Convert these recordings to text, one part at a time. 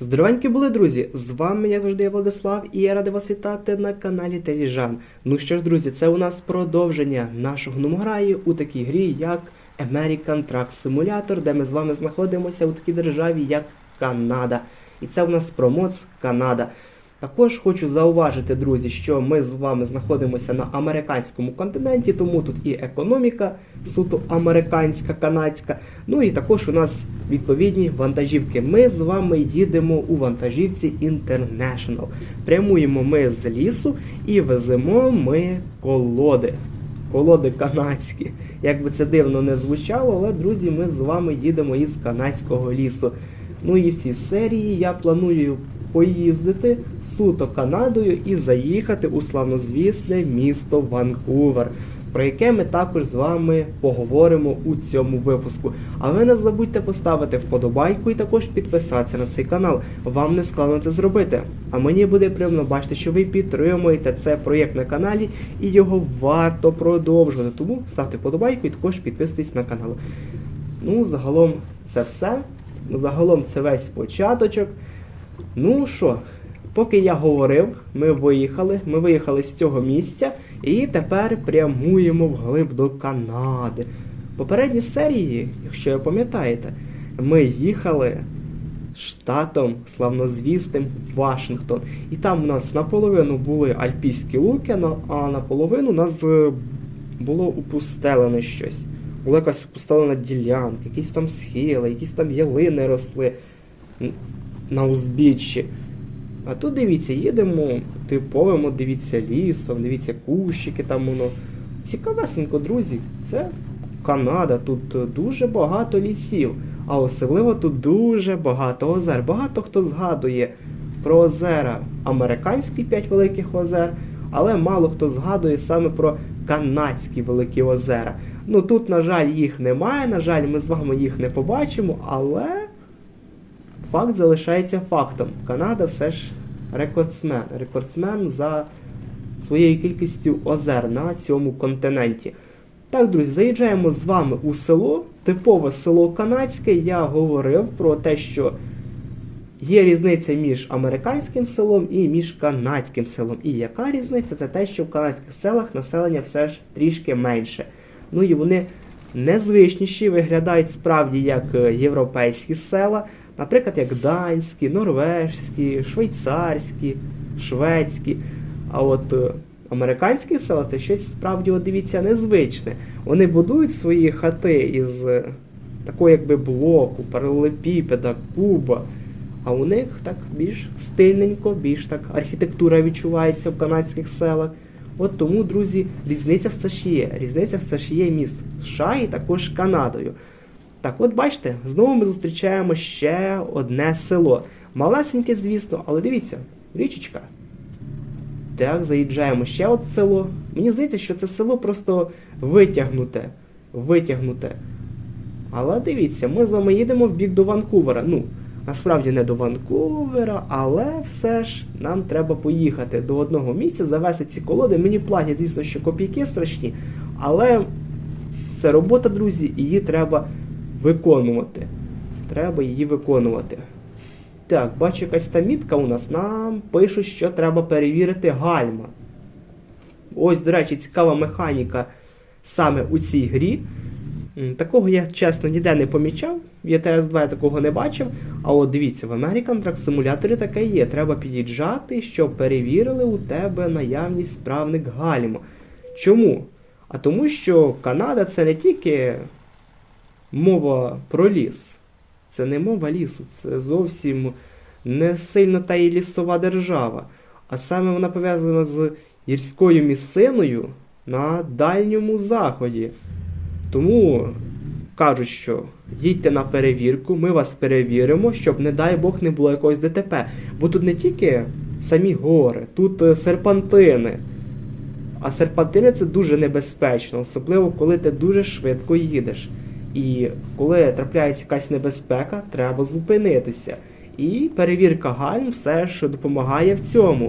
Здоровенькі були, друзі! З вами я завжди Владислав і я радий вас вітати на каналі Теліжан. Ну що ж, друзі, це у нас продовження нашого номограю у такій грі, як American Truck Simulator, де ми з вами знаходимося у такій державі, як Канада. І це у нас промоц Канада. Також хочу зауважити, друзі, що ми з вами знаходимося на американському континенті, тому тут і економіка суто американська, канадська. Ну і також у нас відповідні вантажівки. Ми з вами їдемо у вантажівці International. Прямуємо ми з лісу і веземо ми колоди. Колоди канадські. Як би це дивно не звучало, але друзі, ми з вами їдемо із канадського лісу. Ну і в цій серії я планую поїздити суто Канадою і заїхати у славнозвісне місто Ванкувер, про яке ми також з вами поговоримо у цьому випуску. А ви не забудьте поставити вподобайку і також підписатися на цей канал. Вам не складно це зробити. А мені буде приємно бачити, що ви підтримуєте цей проєкт на каналі і його варто продовжувати. Тому ставте вподобайку і також підписуйтесь на канал. Ну, загалом це все. Загалом це весь початочок. Ну що, поки я говорив, ми виїхали. Ми виїхали з цього місця і тепер прямуємо вглиб до Канади. В попередній серії, якщо ви пам'ятаєте, ми їхали штатом славнозвістим Вашингтон. І там у нас наполовину були альпійські луки, а наполовину у нас е, було упустелене щось. Була якась упустелена ділянка, якісь там схили, якісь там ялини росли на узбіччі. А тут дивіться, їдемо типовим, дивіться, лісом, дивіться, кущики там воно. Цікавесенько, друзі, це Канада, тут дуже багато лісів, а особливо тут дуже багато озер. Багато хто згадує про озера американські 5 великих озер, але мало хто згадує саме про канадські великі озера. Ну тут, на жаль, їх немає, на жаль, ми з вами їх не побачимо, але факт залишається фактом. Канада все ж рекордсмен. Рекордсмен за своєю кількістю озер на цьому континенті. Так, друзі, заїжджаємо з вами у село, типове село канадське. Я говорив про те, що є різниця між американським селом і між канадським селом. І яка різниця? Це те, що в канадських селах населення все ж трішки менше. Ну і вони незвичніші, виглядають справді як е, європейські села, наприклад, як данські, норвежські, швейцарські, шведські. А от е, американські села це щось справді, от дивіться, незвичне. Вони будують свої хати із е, такого якби блоку, паралелепіпеда, куба. А у них так більш стильненько, більш так архітектура відчувається в канадських селах. От тому, друзі, різниця все ж є. Різниця все ж є між США і також Канадою. Так, от бачите, знову ми зустрічаємо ще одне село. Малесеньке, звісно, але дивіться, річечка. Так, заїжджаємо ще от село. Мені здається, що це село просто витягнуте. Витягнуте. Але дивіться, ми з вами їдемо в бік до Ванкувера. Ну, насправді не до Ванкувера, але все ж нам треба поїхати до одного місця, завести ці колоди. Мені платять, звісно, що копійки страшні, але це робота, друзі, її треба виконувати. Треба її виконувати. Так, бачу, якась та мітка у нас. Нам пишуть, що треба перевірити гальма. Ось, до речі, цікава механіка саме у цій грі. Такого я чесно ніде не помічав. В ETS 2 я такого не бачив. А от дивіться, в American Truck Simulator таке є. Треба під'їжджати, щоб перевірили у тебе наявність справник гальм. Чому? А тому, що Канада це не тільки мова про ліс. Це не мова лісу, це зовсім не сильно та й лісова держава. А саме вона пов'язана з гірською місциною на дальньому заході. Тому кажуть, що їдьте на перевірку, ми вас перевіримо, щоб, не дай Бог, не було якогось ДТП. Бо тут не тільки самі гори, тут е, серпантини. А серпантини це дуже небезпечно, особливо коли ти дуже швидко їдеш. І коли трапляється якась небезпека, треба зупинитися. І перевірка гальм все ж допомагає в цьому,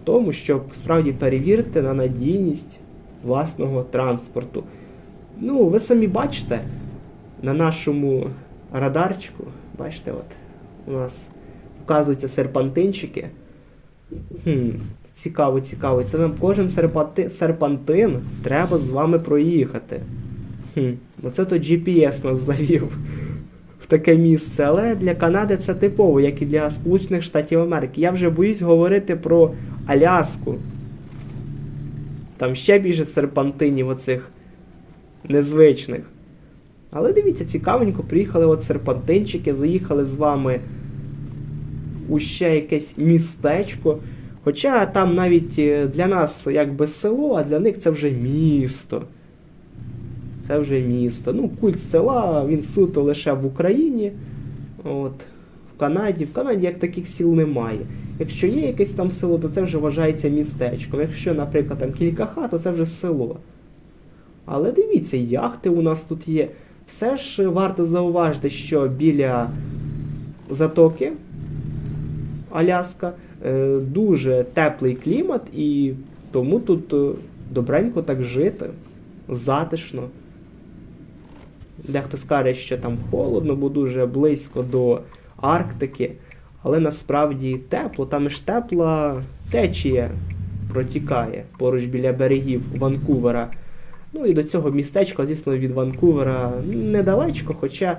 в тому, щоб справді перевірити на надійність власного транспорту. Ну, ви самі бачите на нашому радарчику, бачите, от у нас Оказується, серпантинчики. Хм, цікаво, цікаво. Це нам кожен серпанти... серпантин треба з вами проїхати. Хм, оце то GPS нас завів в таке місце. Але для Канади це типово, як і для Сполучених Штатів Америки. Я вже боюсь говорити про Аляску. Там ще більше серпантинів оцих незвичних. Але дивіться, цікавенько, приїхали от серпантинчики, заїхали з вами у ще якесь містечко. Хоча там навіть е, для нас якби село, а для них це вже місто. Це вже місто. Ну, культ села, він суто лише в Україні. От. В Канаді. В Канаді як таких сіл немає. Якщо є якесь там село, то це вже вважається містечком. Якщо, наприклад, там кілька хат, то це вже село. Але дивіться, яхти у нас тут є. Все ж варто зауважити, що біля затоки Аляска е, дуже теплий клімат, і тому тут е, добренько так жити, затишно. Дехто скаже, що там холодно, бо дуже близько до Арктики, але насправді тепло, там ж тепла течія протікає поруч біля берегів Ванкувера. Ну і до цього містечка, звісно, від Ванкувера недалечко, хоча,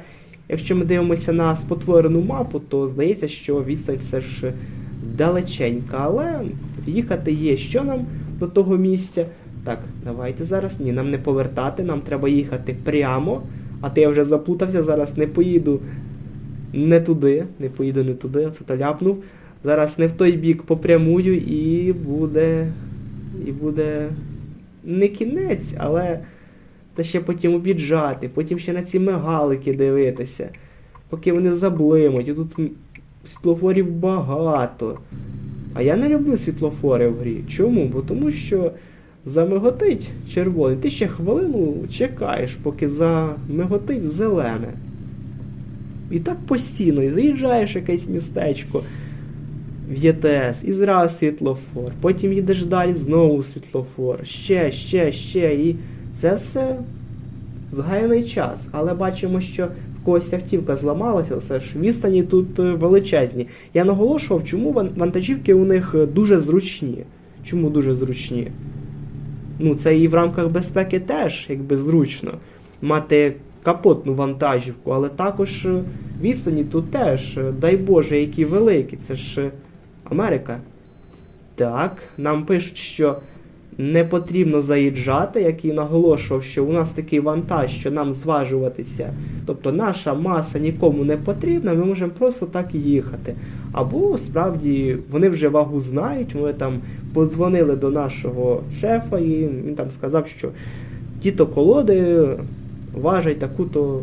якщо ми дивимося на спотворену мапу, то здається, що відстань все ж далеченька, але їхати є. Що нам до того місця? Так, давайте зараз. Ні, нам не повертати, нам треба їхати прямо. А то я вже заплутався, зараз не поїду не туди, не поїду не туди, оце то ляпнув. Зараз не в той бік попрямую і буде. І буде не кінець, але та ще потім обіджати, потім ще на ці мигалики дивитися, поки вони заблимуть. І тут світлофорів багато. А я не люблю світлофори в грі. Чому? Бо тому що замиготить червоний. Ти ще хвилину чекаєш, поки замиготить зелене. І так постійно, і заїжджаєш якесь містечко в ЄТС, і зразу світлофор. Потім їдеш далі, знову світлофор. Ще, ще, ще. І це все згаяний час. Але бачимо, що в когось автівка зламалася, все ж відстані тут е, величезні. Я наголошував, чому вантажівки у них е, дуже зручні. Чому дуже зручні? Ну, це і в рамках безпеки теж якби зручно мати капотну вантажівку, але також е, відстані тут теж, е, дай Боже, які великі. Це ж е, Америка. Так, нам пишуть, що не потрібно заїжджати, як і наголошував, що у нас такий вантаж, що нам зважуватися. Тобто наша маса нікому не потрібна, ми можемо просто так їхати. Або справді вони вже вагу знають, ми там подзвонили до нашого шефа, і він там сказав, що ті-то колоди важать таку-то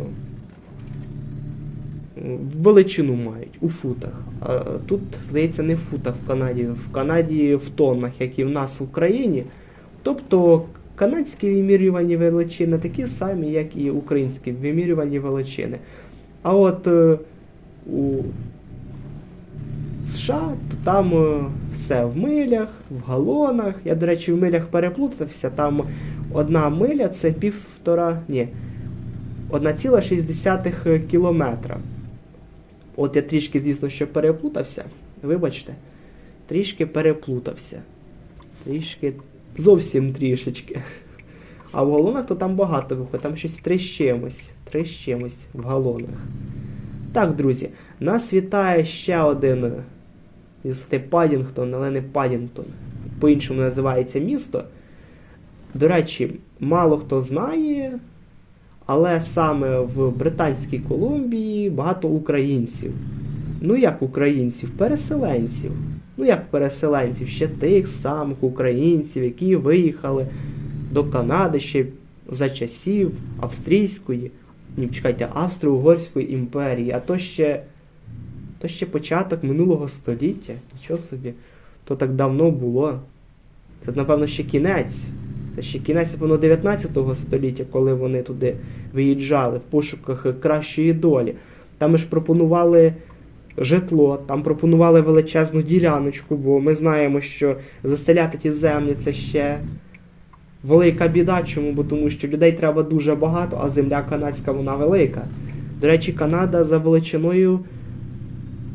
величину мають у футах. А тут, здається, не в футах в Канаді, в Канаді в тоннах, як і в нас в Україні. Тобто канадські вимірювані величини такі самі, як і українські вимірювані величини. А от е, у США, то там е, все в милях, в галонах. Я, до речі, в милях переплутався. Там одна миля це півтора, ні, 1,6 кілометра. От я трішки, звісно, що переплутався. Вибачте, трішки переплутався. Трішки, зовсім трішечки. А в галонах то там багато виходить, там щось три з в галонах. Так, друзі, нас вітає ще один зі Падінгтон, але не Падінгтон. По-іншому називається місто. До речі, мало хто знає, але саме в Британській Колумбії багато українців. Ну як українців? Переселенців. Ну як переселенців, ще тих самих українців, які виїхали до Канади ще за часів Австрійської, ні, чекайте, Австро-Угорської імперії, а то ще, то ще початок минулого століття. Нічого собі, то так давно було. Це, напевно, ще кінець. Це ще кінець, напевно, 19 століття, коли вони туди виїжджали в пошуках кращої долі. Там ж пропонували житло, там пропонували величезну діляночку, бо ми знаємо, що заселяти ті землі це ще велика біда. Чому? Бо тому що людей треба дуже багато, а земля канадська вона велика. До речі, Канада за величиною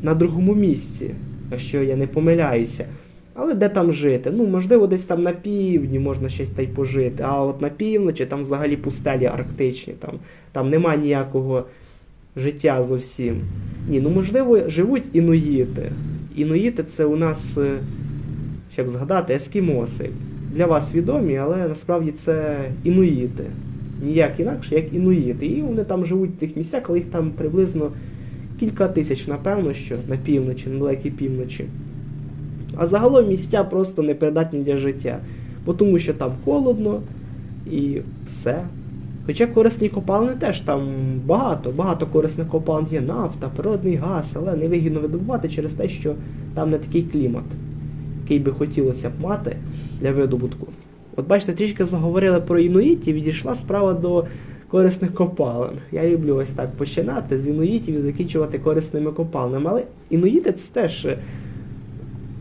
на другому місці, якщо я не помиляюся. Але де там жити? Ну, можливо, десь там на півдні можна щось та й пожити. А от на півночі там взагалі пустелі арктичні, там, там немає ніякого життя зовсім. Ні, ну можливо, живуть інуїти. Інуїти це у нас, е, щоб згадати, ескімоси. Для вас відомі, але насправді це інуїти. Ніяк інакше, як інуїти. І вони там живуть в тих місцях, але їх там приблизно кілька тисяч, напевно, що на півночі, на далекій півночі. А загалом місця просто непридатні для життя. Бо тому що там холодно і все. Хоча корисні копалини теж там багато, багато корисних копалин є нафта, природний газ, але невигідно видобувати через те, що там не такий клімат, який би хотілося б мати для видобутку. От бачите, трішки заговорили про інуїтів, відійшла справа до корисних копалин. Я люблю ось так починати з інуїтів і закінчувати корисними копалинами. Але інуїти це теж е,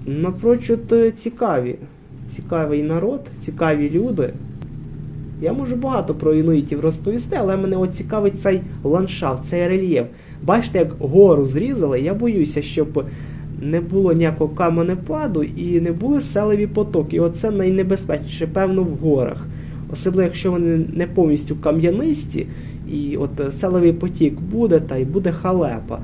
напрочуд е, цікаві. Цікавий народ, цікаві люди. Я можу багато про інуїтів розповісти, але мене цікавить цей ландшафт, цей рельєф. Бачите, як гору зрізали, я боюся, щоб не було ніякого каменепаду і не були селеві потоки. І оце найнебезпечніше, певно, в горах. Особливо, якщо вони не повністю кам'янисті, і от селевий потік буде, та й буде халепа.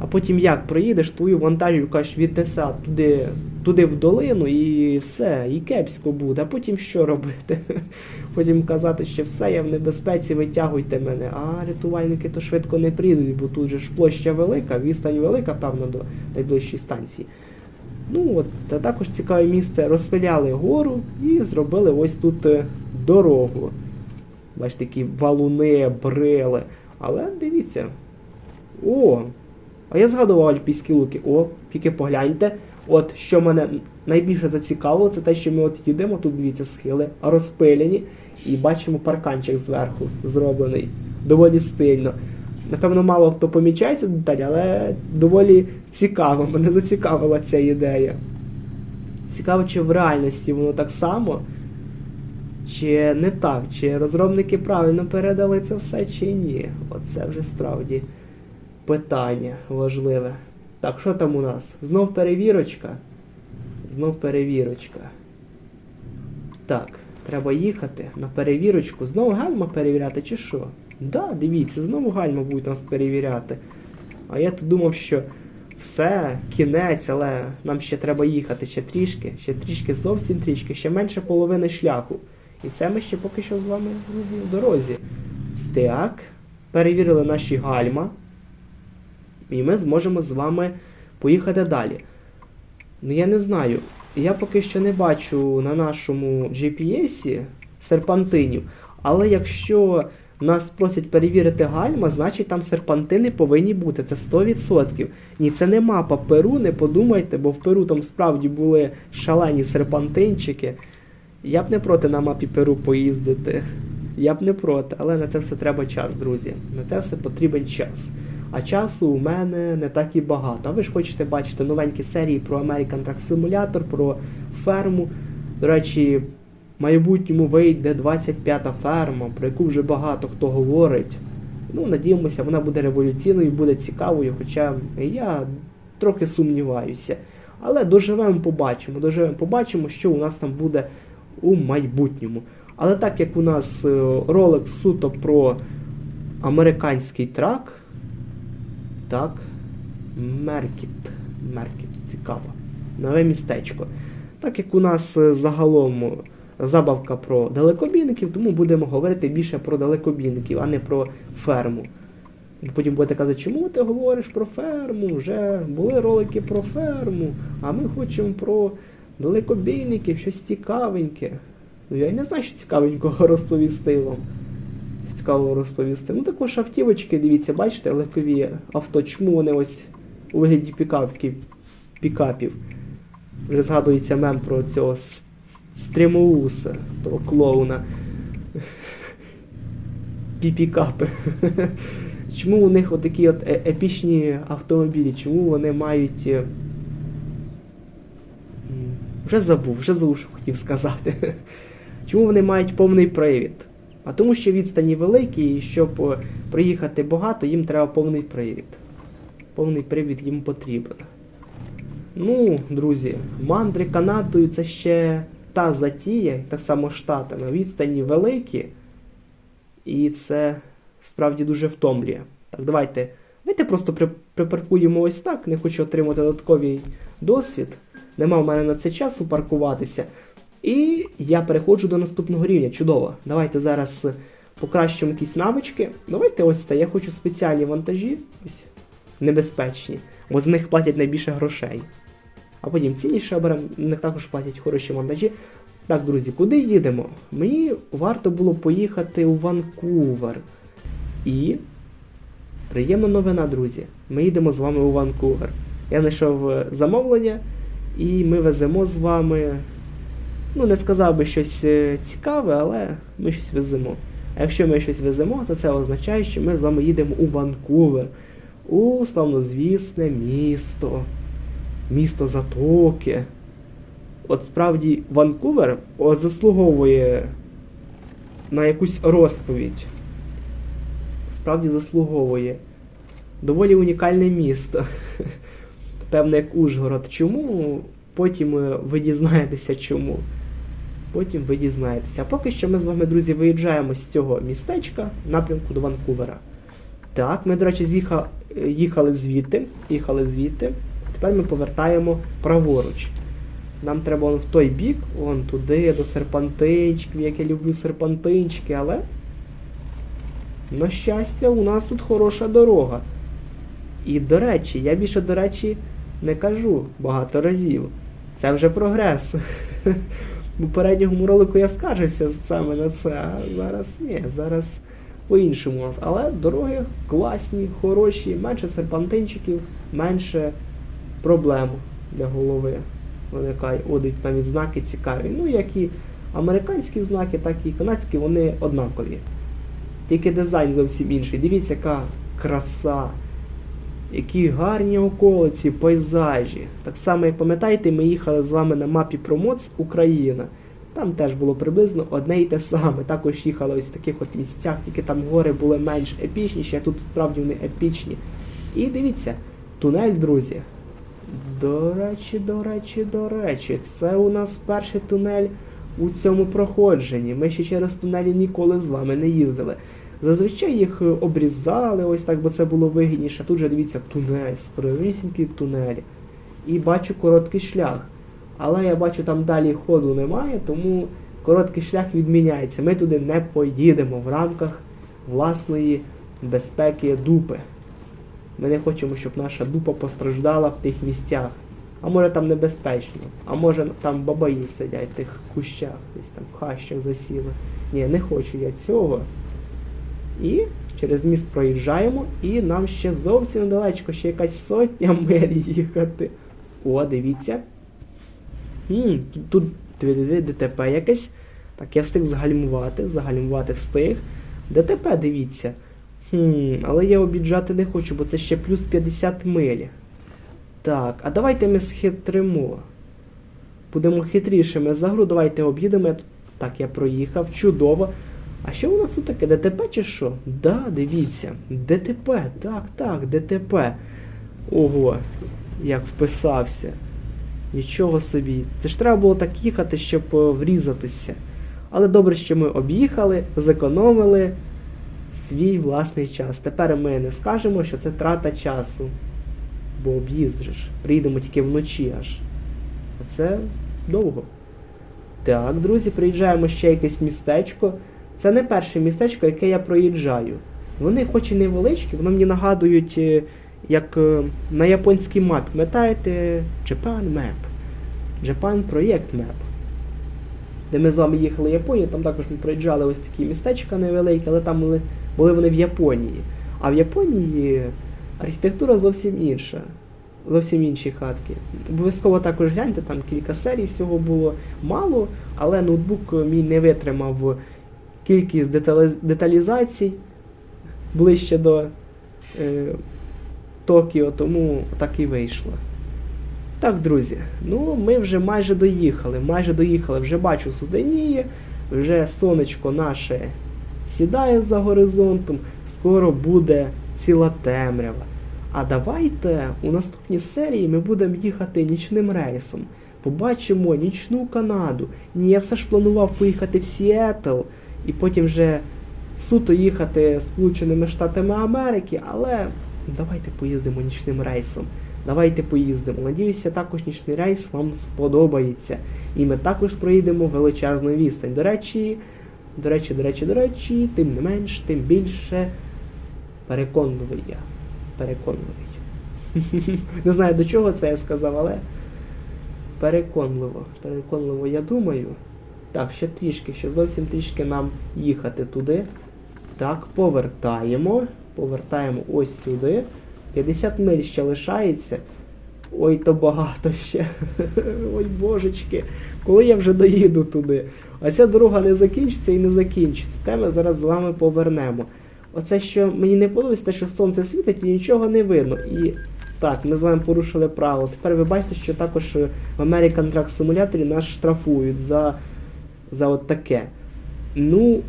А потім як проїдеш, твою вантажівку кажеш, віднесе туди, туди в долину і все, і кепсько буде. А потім що робити? Потім казати, що все, я в небезпеці, витягуйте мене. А рятувальники то швидко не прийдуть, бо тут же ж площа велика, відстань велика, певно, до найближчої станції. Ну от, та також цікаве місце. Розпиляли гору і зробили ось тут е, дорогу. Бачите, такі валуни, брили. Але дивіться. О! А я згадував альпійські луки. О, тільки погляньте. От що мене найбільше зацікавило, це те, що ми от їдемо, тут дивіться, схили розпилені, і бачимо парканчик зверху зроблений. Доволі стильно. Напевно, мало хто помічає цю деталь, але доволі цікаво. Мене зацікавила ця ідея. Цікаво, чи в реальності воно так само, чи не так, чи розробники правильно передали це все, чи ні. Оце вже справді питання важливе. Так, що там у нас? Знов перевірочка. Знов перевірочка. Так, треба їхати на перевірочку. Знову гальма перевіряти, чи що? Да, дивіться, знову гальма будуть нас перевіряти. А я то думав, що все, кінець, але нам ще треба їхати ще трішки, ще трішки, зовсім трішки, ще менше половини шляху. І це ми ще поки що з вами, друзі, в дорозі. Так, перевірили наші гальма. І ми зможемо з вами поїхати далі. Ну я не знаю. Я поки що не бачу на нашому GPS серпантинів, але якщо нас просять перевірити гальма, значить там серпантини повинні бути. Це 100%. Ні, це не мапа Перу, не подумайте, бо в Перу там справді були шалені серпантинчики. Я б не проти на мапі Перу поїздити. Я б не проти, але на це все треба час, друзі. На це все потрібен час. А часу у мене не так і багато. А ви ж хочете бачити новенькі серії про American Truck Simulator, про ферму. До речі, в майбутньому вийде 25-та ферма, про яку вже багато хто говорить. Ну, надіємося, вона буде революційною, буде цікавою, хоча я трохи сумніваюся. Але доживемо, побачимо. Доживемо, побачимо, що у нас там буде у майбутньому. Але так як у нас е, ролик суто про американський трак. Так. Меркіт. Меркіт, цікаво. Нове містечко. Так як у нас е, загалом забавка про далекобійників, тому будемо говорити більше про далекобійників, а не про ферму. І потім будете казати, чому ти говориш про ферму? Вже були ролики про ферму, а ми хочемо про далекобійників, щось цікавеньке. Ну я й не знаю, що цікавенького розповісти вам цікаво розповісти. Ну також автівочки, дивіться, бачите, легкові авто, чому вони ось у вигляді пікапів, пікапів. Вже згадується мем про цього стрімоуса, того клоуна. Піпікапи. Чому у них отакі от е- епічні автомобілі? Чому вони мають. е, Вже забув, вже забув, що хотів сказати. Чому вони мають повний привід? А тому що відстані великі, і щоб е, проїхати багато, їм треба повний привід. повний привід їм потрібен. Ну, друзі, мандри Канадою це ще та затія, так само штатами. Відстані великі, і це справді дуже втомлює. Так, давайте. Давайте просто припаркуємо ось так. Не хочу отримати додатковий досвід. Нема в мене на це часу паркуватися. І я переходжу до наступного рівня. Чудово. Давайте зараз покращимо якісь навички. Давайте ось це. Я хочу спеціальні вантажі. Ось небезпечні, бо з них платять найбільше грошей. А потім цінніше оберемо, в них також платять хороші вантажі. Так, друзі, куди їдемо? Мені варто було поїхати у Ванкувер. І приємна новина, друзі. Ми їдемо з вами у Ванкувер. Я знайшов е, замовлення, і ми веземо з вами. Ну, не сказав би щось е, цікаве, але ми щось веземо. А якщо ми щось веземо, то це означає, що ми з вами їдемо у Ванкувер, у славнозвісне місто, місто Затоки. От справді Ванкувер заслуговує на якусь розповідь. Справді заслуговує. Доволі унікальне місто. Певне, як Ужгород. Чому? Потім е, ви дізнаєтеся чому. Потім ви дізнаєтеся. А поки що ми з вами, друзі, виїжджаємо з цього містечка напрямку до Ванкувера. Так, ми, до речі, з'їха- е, їхали звідти. Їхали звідти. Тепер ми повертаємо праворуч. Нам треба вон в той бік, вон туди, до серпантинчиків, як я люблю серпантинчики, але. На щастя, у нас тут хороша дорога. І, до речі, я більше, до речі, не кажу багато разів. Це вже прогрес. Попередньому ролику я скаржився саме на це, а зараз ні, зараз по-іншому. Але дороги класні, хороші, менше серпантинчиків, менше проблем для голови. Виникає, одуть навіть знаки цікаві. Ну, як і американські знаки, так і канадські, вони однакові. Тільки дизайн зовсім інший. Дивіться, яка краса. Які гарні околиці, пейзажі. Так само, як пам'ятаєте, ми їхали з вами на мапі Промоц Україна. Там теж було приблизно одне і те саме. Також їхали ось в таких от місцях, тільки там гори були менш епічніші, а тут справді вони епічні. І дивіться, тунель, друзі. До речі, до речі, до речі, це у нас перший тунель у цьому проходженні. Ми ще через тунелі ніколи з вами не їздили. Зазвичай їх обрізали, ось так, бо це було вигідніше. Тут же дивіться тунель, справісінький тунель. І бачу короткий шлях. Але я бачу, там далі ходу немає, тому короткий шлях відміняється. Ми туди не поїдемо в рамках власної безпеки дупи. Ми не хочемо, щоб наша дупа постраждала в тих місцях. А може там небезпечно, а може там бабаї сидять в тих кущах, десь там в хащах засіли. Ні, не хочу я цього. І через міст проїжджаємо, і нам ще зовсім недалечко, ще якась сотня миль їхати. О, дивіться. Хм, тут ДТП якесь. Так, я встиг загальмувати, загальмувати встиг. ДТП, дивіться. Хм, але я обіджати не хочу, бо це ще плюс 50 миль. Так, а давайте ми схитримо. Будемо хитрішими за гру, давайте об'їдемо. Так, я проїхав, чудово. А що у нас тут таке? ДТП чи що? Да, дивіться. ДТП, так, так, ДТП. Ого, як вписався. Нічого собі. Це ж треба було так їхати, щоб е, врізатися. Але добре, що ми об'їхали, зекономили свій власний час. Тепер ми не скажемо, що це трата часу. Бо об'їзд же. Приїдемо тільки вночі аж. А це довго. Так, друзі, приїжджаємо ще якесь містечко. Це не перше містечко, яке я проїжджаю. Вони, хоч і невеличкі, вони мені нагадують, е, як е, на японській мапі. Пам'ятаєте Japan Map. Japan Project Map. Де ми з вами їхали в Японію, там також ми проїжджали ось такі містечка невеликі, але там були, були вони в Японії. А в Японії архітектура зовсім інша. Зовсім інші хатки. Обов'язково також гляньте, там кілька серій всього було мало, але ноутбук мій не витримав кількість деталізацій ближче до е, Токіо, тому так і вийшло. Так, друзі, ну ми вже майже доїхали, майже доїхали, вже бачу суденіє, вже сонечко наше сідає за горизонтом, скоро буде ціла темрява. А давайте у наступній серії ми будемо їхати нічним рейсом. Побачимо нічну Канаду. Ні, я все ж планував поїхати в Сіетл і потім вже суто їхати Сполученими Штатами Америки, але давайте поїздимо нічним рейсом. Давайте поїздимо. Надіюся, також нічний рейс вам сподобається. І ми також проїдемо величезну відстань. До речі, до речі, до речі, до речі, тим не менш, тим більше переконливий я. Переконливий. Не знаю до чого це я сказав, але переконливо. Переконливо, я думаю. Так, ще трішки, ще зовсім трішки нам їхати туди. Так, повертаємо. Повертаємо ось сюди. 50 миль ще лишається. Ой, то багато ще. Ой, божечки. Коли я вже доїду туди. А ця дорога не закінчиться і не закінчиться. Те ми зараз з вами повернемо. Оце, що мені не подобається, те, що сонце світить і нічого не видно. І так, ми з вами порушили правило. Тепер ви бачите, що також в American Truck Simulator нас штрафують за, за от таке. Ну,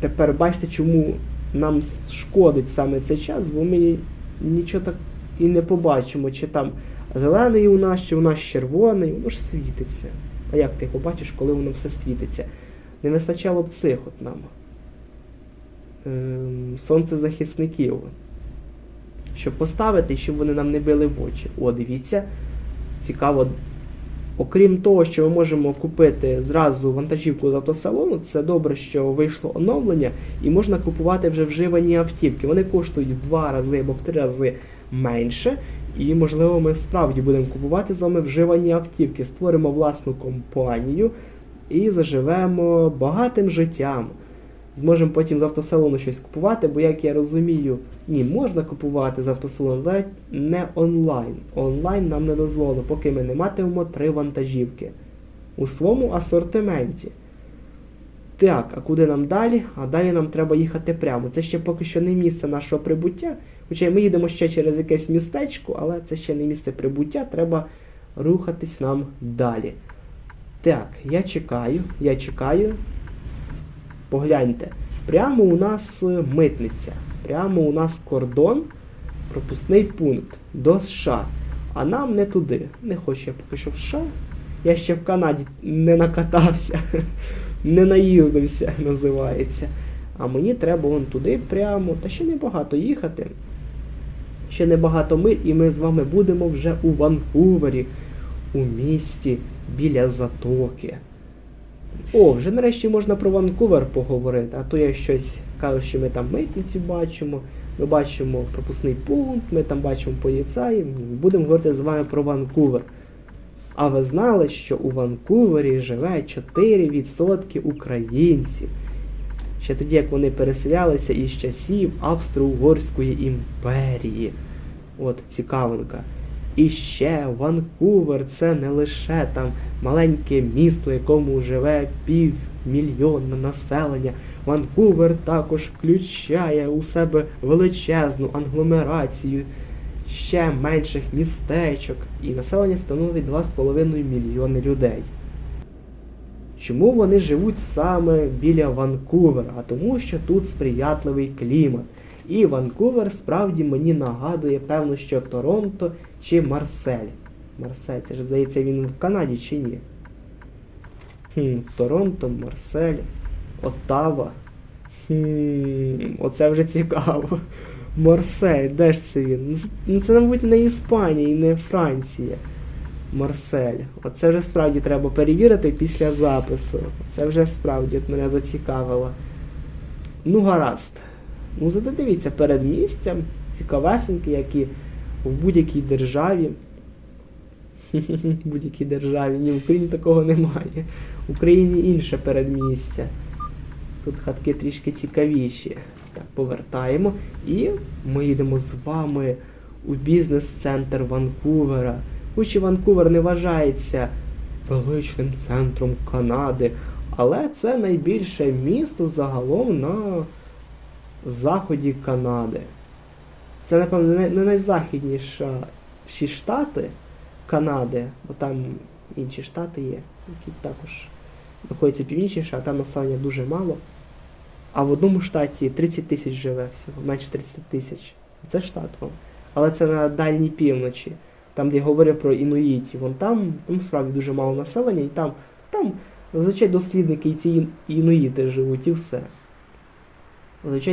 тепер бачите, чому нам шкодить саме цей час, бо ми нічого так і не побачимо, чи там зелений у нас, чи у нас червоний, воно ж світиться. А як ти побачиш, коли воно все світиться? Не вистачало б цих от нам. Ем, сонцезахисників. Щоб поставити, щоб вони нам не били в очі. О, дивіться. Цікаво. Окрім того, що ми можемо купити зразу вантажівку з автосалону, це добре, що вийшло оновлення, і можна купувати вже вживані автівки. Вони коштують в два рази або в три рази менше. І, можливо, ми справді будемо купувати з вами вживані автівки, створимо власну компанію і заживемо багатим життям. Зможемо потім з автосалону щось купувати, бо, як я розумію, ні, можна купувати з автосалону, але не онлайн. Онлайн нам не дозволено, поки ми не матимемо три вантажівки у своєму асортименті. Так, а куди нам далі? А далі нам треба їхати прямо. Це ще поки що не місце нашого прибуття. Хоча ми їдемо ще через якесь містечко, але це ще не місце прибуття, треба рухатись нам далі. Так, я чекаю, я чекаю. Погляньте, прямо у нас е, митниця, прямо у нас кордон, пропускний пункт до США. А нам не туди. Не хочу я поки що в США. Я ще в Канаді не накатався, не наїздився, називається. А мені треба вон туди прямо. Та ще небагато їхати. Ще небагато миль, і ми з вами будемо вже у Ванкувері, у місті біля затоки. О, вже нарешті можна про Ванкувер поговорити, а то я щось кажу, що ми там митниці бачимо, ми бачимо пропускний пункт, ми там бачимо поліцаїв. Будемо говорити з вами про Ванкувер. А ви знали, що у Ванкувері живе 4% українців? Ще тоді, як вони переселялися із часів Австро-Угорської імперії. От цікавинка. І ще Ванкувер це не лише там маленьке місто, якому живе півмільйонне населення. Ванкувер також включає у себе величезну англомерацію ще менших містечок, і населення становить 2,5 мільйони людей. Чому вони живуть саме біля Ванкувера? А тому, що тут сприятливий клімат. І Ванкувер справді мені нагадує, певно, що Торонто чи Марсель. Марсель, це ж здається, він в Канаді чи ні? Хм, Торонто, Марсель, Оттава. Хм, оце вже цікаво. Марсель, де ж це він? Ну це, мабуть, не Іспанія і не Франція. Марсель. Оце вже справді треба перевірити після запису. Це вже справді от мене зацікавило. Ну, гаразд. Ну, зате дивіться, перед місцем цікавесенькі, як і в будь-якій державі. В будь-якій державі. Ні, в Україні такого немає. В Україні інше передмістя. Тут хатки трішки цікавіші. Так, повертаємо. І ми їдемо з вами у бізнес-центр Ванкувера. Хоч і Ванкувер не вважається величним центром Канади, але це найбільше місто загалом на заході Канади. Це, напевно, не не найзахідніші штати Канади, бо там інші штати є, які також знаходяться північніше, а там населення дуже мало. А в одному штаті 30 тисяч живе всього, менше 30 тисяч. Це штат вам. але це на дальній півночі, там, де я говорив про інуїтів. Вон там, там справді дуже мало населення, і там, там зазвичай дослідники і ці ін- інуїти живуть, і все.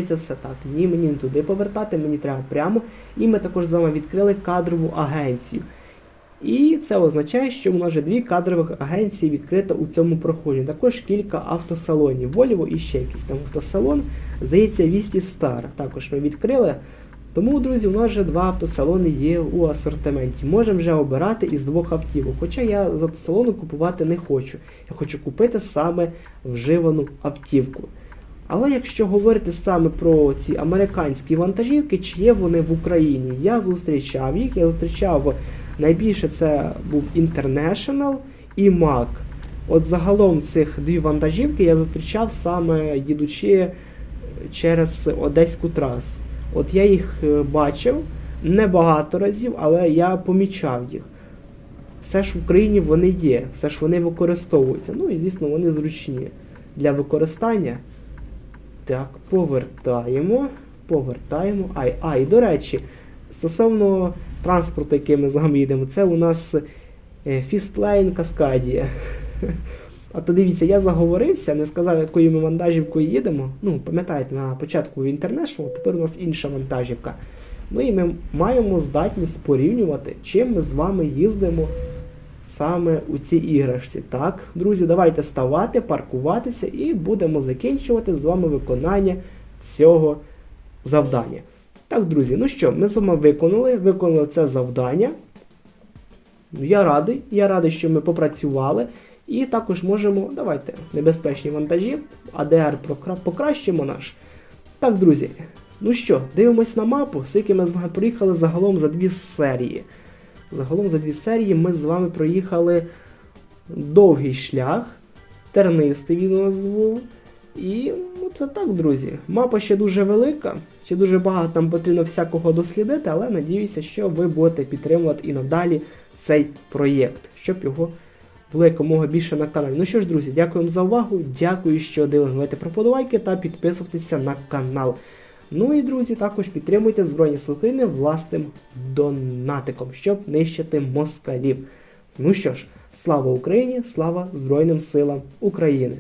Це все так. Ні, мені не туди повертати, мені треба прямо. І ми також з вами відкрили кадрову агенцію. І це означає, що у нас вже дві кадрових агенції відкрито у цьому проході. Також кілька автосалонів. Volvo і ще якийсь там автосалон. Здається, Вісті Стар. Також ми відкрили. Тому, друзі, у нас вже два автосалони є у асортименті. Можемо вже обирати із двох автівок. Хоча я з автосалону купувати не хочу. Я хочу купити саме вживану автівку. Але якщо говорити саме про ці американські вантажівки, чи є вони в Україні, я зустрічав їх, я зустрічав найбільше це був International і Mac. От загалом цих дві вантажівки я зустрічав саме їдучи через Одеську трасу. От я їх е, бачив не багато разів, але я помічав їх. Все ж в Україні вони є, все ж вони використовуються. Ну і звісно, вони зручні для використання. Так, повертаємо. Повертаємо. А, а, і до речі, стосовно транспорту, яким ми з вами їдемо, це у нас е, Фістлайн Каскадія. А то дивіться, я заговорився, не сказав, якою ми вантажівкою їдемо. Ну, пам'ятаєте, на початку в International, тепер у нас інша вантажівка. Ну і ми маємо здатність порівнювати, чим ми з вами їздимо саме у цій іграшці. Так, друзі, давайте ставати, паркуватися і будемо закінчувати з вами виконання цього завдання. Так, друзі, ну що, ми з вами виконали, виконали це завдання. Я радий, я радий, що ми попрацювали. І також можемо, давайте, небезпечні вантажі, прокра- покращимо наш. Так, друзі, ну що, дивимось на мапу, ми з вами проїхали загалом за дві серії. Загалом за дві серії ми з вами проїхали довгий шлях, тернистий він у нас був. І ну, це так, друзі. Мапа ще дуже велика, ще дуже багато там потрібно всякого дослідити, але надіюся, що ви будете підтримувати і надалі цей проєкт, щоб його було якомога більше на каналі. Ну що ж, друзі, дякую вам за увагу. Дякую, що дивилися. Давайте про подобайки та підписуйтеся на канал. Ну і друзі, також підтримуйте Збройні України власним донатиком, щоб нищити москалів. Ну що ж, слава Україні, слава Збройним силам України!